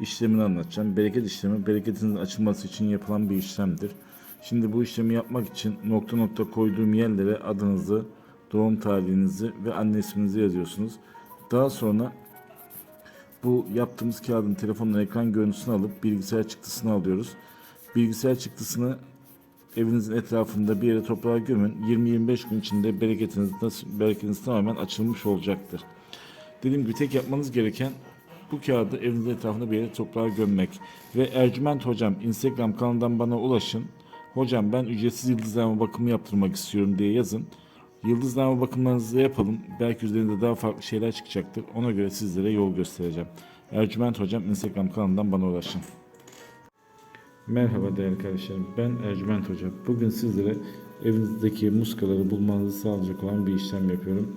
işlemini anlatacağım. Bereket işlemi, bereketinizin açılması için yapılan bir işlemdir. Şimdi bu işlemi yapmak için nokta nokta koyduğum yerlere adınızı, doğum tarihinizi ve anne isminizi yazıyorsunuz. Daha sonra bu yaptığımız kağıdın telefonla ekran görüntüsünü alıp bilgisayar çıktısını alıyoruz. Bilgisayar çıktısını evinizin etrafında bir yere toprağa gömün. 20-25 gün içinde bereketiniz, bereketiniz tamamen açılmış olacaktır. Dediğim gibi tek yapmanız gereken bu kağıdı evinizin etrafında bir yere toprağa gömmek. Ve Ercüment Hocam Instagram kanalından bana ulaşın. Hocam ben ücretsiz yıldızlama bakımı yaptırmak istiyorum diye yazın. Yıldızlama bakımlarınızı yapalım. Belki üzerinde daha farklı şeyler çıkacaktır. Ona göre sizlere yol göstereceğim. Ercüment Hocam Instagram kanalından bana ulaşın. Merhaba değerli kardeşlerim. Ben Ercüment Hoca. Bugün sizlere evinizdeki muskaları bulmanızı sağlayacak olan bir işlem yapıyorum.